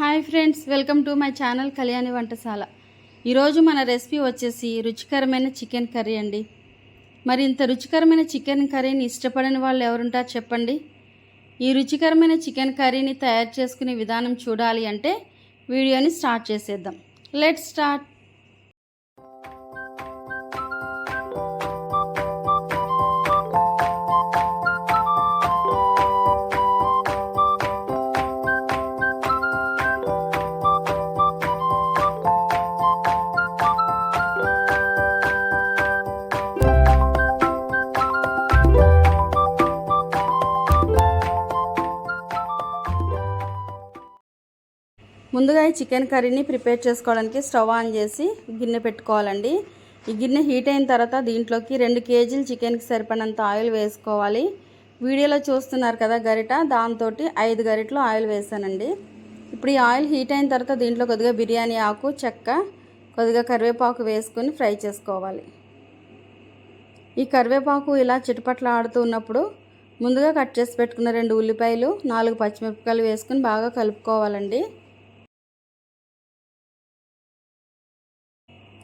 Hi friends welcome to my channel Kalyani Vantasala. ఈరోజు మన recipe వచ్చేసి రుచికరమైన చికెన్ కర్రీ అండి. మరి ఇంత రుచికరమైన చికెన్ కర్రీని ఇష్టపడని వాళ్ళు ఎవరుంటారు చెప్పండి? ఈ రుచికరమైన చికెన్ కర్రీని తయారు చేసుకునే విధానం చూడాలి అంటే వీడియోని స్టార్ట్ చేసేద్దాం. Let start. ముందుగా ఈ చికెన్ కర్రీని ప్రిపేర్ చేసుకోవడానికి స్టవ్ ఆన్ చేసి గిన్నె పెట్టుకోవాలండి. ఈ గిన్నె హీట్ అయిన తర్వాత దీంట్లోకి రెండు కేజీలు చికెన్కి సరిపడినంత ఆయిల్ వేసుకోవాలి. వీడియోలో చూస్తున్నారు కదా గరిట దాంతో ఐదు గరిటలు ఆయిల్ వేసానండి. ఇప్పుడు ఈ ఆయిల్ హీట్ అయిన తర్వాత దీంట్లో కొద్దిగా బిర్యానీ ఆకు చెక్క కొద్దిగా కరివేపాకు వేసుకొని ఫ్రై చేసుకోవాలి. ఈ కరివేపాకు ఇలా చిటపట్ల ఆడుతూ ఉన్నప్పుడు ముందుగా కట్ చేసి పెట్టుకున్న రెండు ఉల్లిపాయలు నాలుగు పచ్చిమిరపకాయలు వేసుకుని బాగా కలుపుకోవాలండి.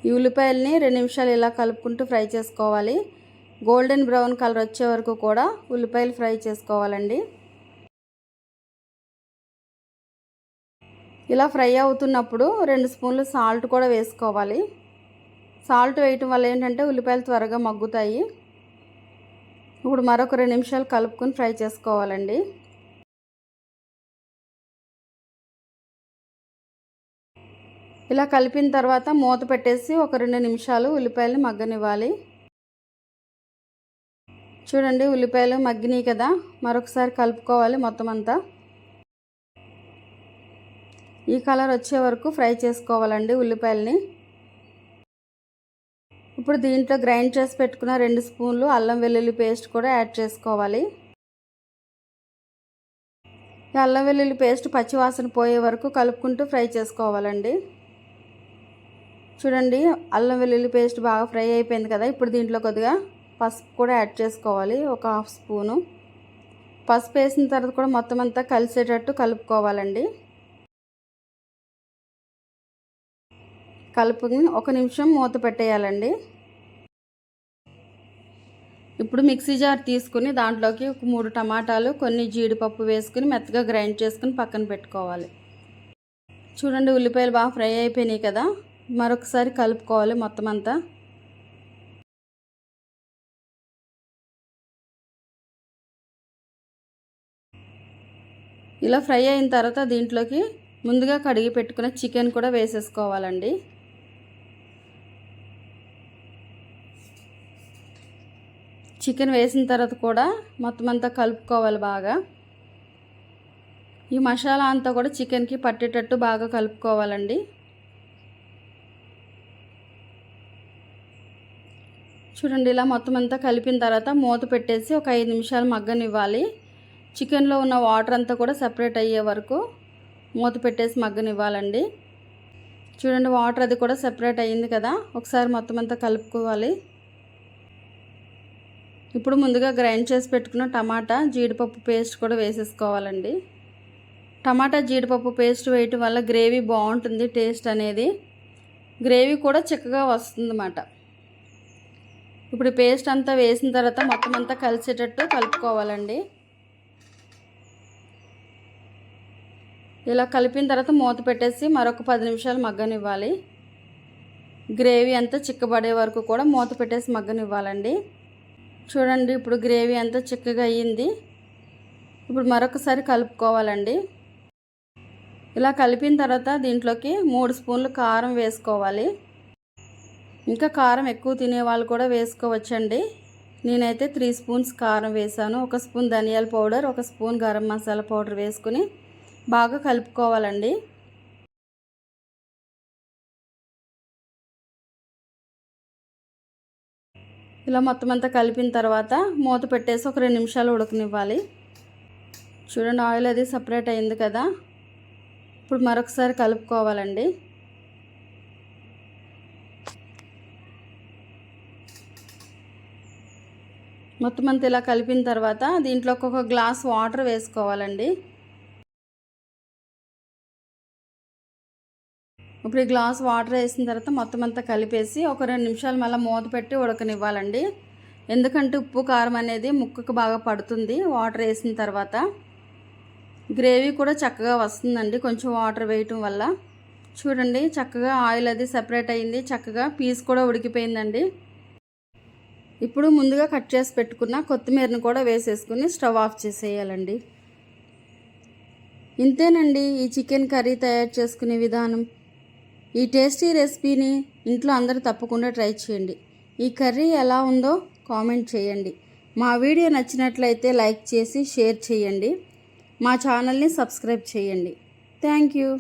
ఈ ఉల్లిపాయలని రెండు నిమిషాలు ఇలా కలుపుకుంటూ ఫ్రై చేసుకోవాలి. గోల్డెన్ బ్రౌన్ కలర్ వచ్చే వరకు కూడా ఉల్లిపాయలు ఫ్రై చేసుకోవాలండి. ఇలా ఫ్రై అవుతున్నప్పుడు రెండు స్పూన్లు సాల్ట్ కూడా వేసుకోవాలి. సాల్ట్ వేయటం వల్ల ఏంటంటే ఉల్లిపాయలు త్వరగా మగ్గుతాయి. ఇప్పుడు మరొక రెండు నిమిషాలు కలుపుకొని ఫ్రై చేసుకోవాలండి. ఇలా కలిపిన తర్వాత మూత పెట్టేసి ఒక రెండు నిమిషాలు ఉల్లిపాయలు మగ్గనివ్వాలి. చూడండి ఉల్లిపాయలు మగ్గినాయి కదా. మరొకసారి కలుపుకోవాలి మొత్తం అంతా. ఈ కలర్ వచ్చే వరకు ఫ్రై చేసుకోవాలండి ఉల్లిపాయలని. ఇప్పుడు దీంట్లో గ్రైండ్ చేసి పెట్టుకున్న రెండు స్పూన్లు అల్లం వెల్లుల్లి పేస్ట్ కూడా యాడ్ చేసుకోవాలి. అల్లం వెల్లుల్లి పేస్ట్ పచ్చివాసన పోయే వరకు కలుపుకుంటూ ఫ్రై చేసుకోవాలండి. చూడండి అల్లం వెల్లుల్లి పేస్ట్ బాగా ఫ్రై అయిపోయింది కదా ఇప్పుడు దీంట్లో కొద్దిగా పసుపు కూడా యాడ్ చేసుకోవాలి ఒక హాఫ్ స్పూను. పసుపు వేసిన తర్వాత కూడా మొత్తం అంతా కలిసేటట్టు కలుపుకోవాలండి. కలుపుని ఒక నిమిషం మూత పెట్టేయాలండి. ఇప్పుడు మిక్సీ జార్ తీసుకుని దాంట్లోకి ఒక మూడు టమాటాలు కొన్ని జీడిపప్పు వేసుకుని మెత్తగా గ్రైండ్ చేసుకుని పక్కన పెట్టుకోవాలి. చూడండి ఉల్లిపాయలు బాగా ఫ్రై అయిపోయినాయి కదా. మరొకసారి కలుపుకోవాలి మొత్తం అంతా. ఇలా ఫ్రై అయిన తర్వాత దీంట్లోకి ముందుగా కడిగి పెట్టుకున్న చికెన్ కూడా వేసేసుకోవాలండి. చికెన్ వేసిన తర్వాత కూడా మొత్తం అంతా కలుపుకోవాలి బాగా. ఈ మసాలా అంతా కూడా చికెన్కి పట్టేటట్టు బాగా కలుపుకోవాలండి. చూడండి ఇలా మొత్తం అంతా కలిపిన తర్వాత మూత పెట్టేసి ఒక ఐదు నిమిషాలు మగ్గనివ్వాలి. చికెన్లో ఉన్న వాటర్ అంతా కూడా సపరేట్ అయ్యే వరకు మూత పెట్టేసి మగ్గనివ్వాలండి. చూడండి వాటర్ అది కూడా సపరేట్ అయ్యింది కదా ఒకసారి మొత్తం అంతా కలుపుకోవాలి. ఇప్పుడు ముందుగా గ్రైండ్ చేసి పెట్టుకున్న టమాటా జీడిపప్పు పేస్ట్ కూడా వేసేసుకోవాలండి. టమాటా జీడిపప్పు పేస్ట్ వేయటం వల్ల గ్రేవీ బాగుంటుంది టేస్ట్ అనేది. గ్రేవీ కూడా చిక్కగా వస్తుందన్నమాట. ఇప్పుడు పేస్ట్ అంతా వేసిన తర్వాత మొత్తం అంతా కలిసేటట్టు కలుపుకోవాలండి. ఇలా కలిపిన తర్వాత మూత పెట్టేసి మరొక పది నిమిషాలు మగ్గనివ్వాలి. గ్రేవీ అంతా చిక్కబడే వరకు కూడా మూత పెట్టేసి మగ్గనివ్వాలండి. చూడండి ఇప్పుడు గ్రేవీ అంతా చిక్కగా అయ్యింది. ఇప్పుడు మరొకసారి కలుపుకోవాలండి. ఇలా కలిపిన తర్వాత దీంట్లోకి మూడు స్పూన్లు కారం వేసుకోవాలి. ఇంకా కారం ఎక్కువ తినే వాళ్ళు కూడా వేసుకోవచ్చండి. నేనైతే త్రీ స్పూన్స్ కారం వేసాను. ఒక స్పూన్ ధనియాల పౌడర్ ఒక స్పూన్ గరం మసాలా పౌడర్ వేసుకుని బాగా కలుపుకోవాలండి. ఇలా మొత్తం అంతా కలిపిన తర్వాత మూత పెట్టేసి ఒక రెండు నిమిషాలు ఉడకనివ్వాలి. చూడండి ఆయిల్ అది సపరేట్ అయింది కదా. ఇప్పుడు మరొకసారి కలుపుకోవాలండి. మొత్తం అంతా ఇలా కలిపిన తర్వాత దీంట్లో ఒక్కొక్క గ్లాస్ వాటర్ వేసుకోవాలండి. ఇప్పుడు ఈ గ్లాస్ వాటర్ వేసిన తర్వాత మొత్తం అంతా కలిపేసి ఒక రెండు నిమిషాలు మళ్ళీ మూత పెట్టి ఉడకనివ్వాలండి. ఎందుకంటే ఉప్పు కారం అనేది ముక్కకు బాగా పడుతుంది వాటర్ వేసిన తర్వాత. గ్రేవీ కూడా చక్కగా వస్తుందండి కొంచెం వాటర్ వేయటం వల్ల. చూడండి చక్కగా ఆయిల్ అది సెపరేట్ అయింది చక్కగా పీస్ కూడా ఉడికిపోయిందండి. ఇప్పుడు ముందుగా కట్ చేసి పెట్టుకున్న కొత్తిమీరను కూడా వేసేసుకుని స్టవ్ ఆఫ్ చేసేయాలండి. ఇంతేనండి ఈ చికెన్ కర్రీ తయారు చేసుకునే విధానం. ఈ టేస్టీ రెసిపీని ఇంట్లో అందరూ తప్పకుండా ట్రై చేయండి. ఈ కర్రీ ఎలా ఉందో కామెంట్ చేయండి. మా వీడియో నచ్చినట్లయితే లైక్ చేసి షేర్ చేయండి. మా ఛానల్ని సబ్స్క్రైబ్ చేయండి. Thank you.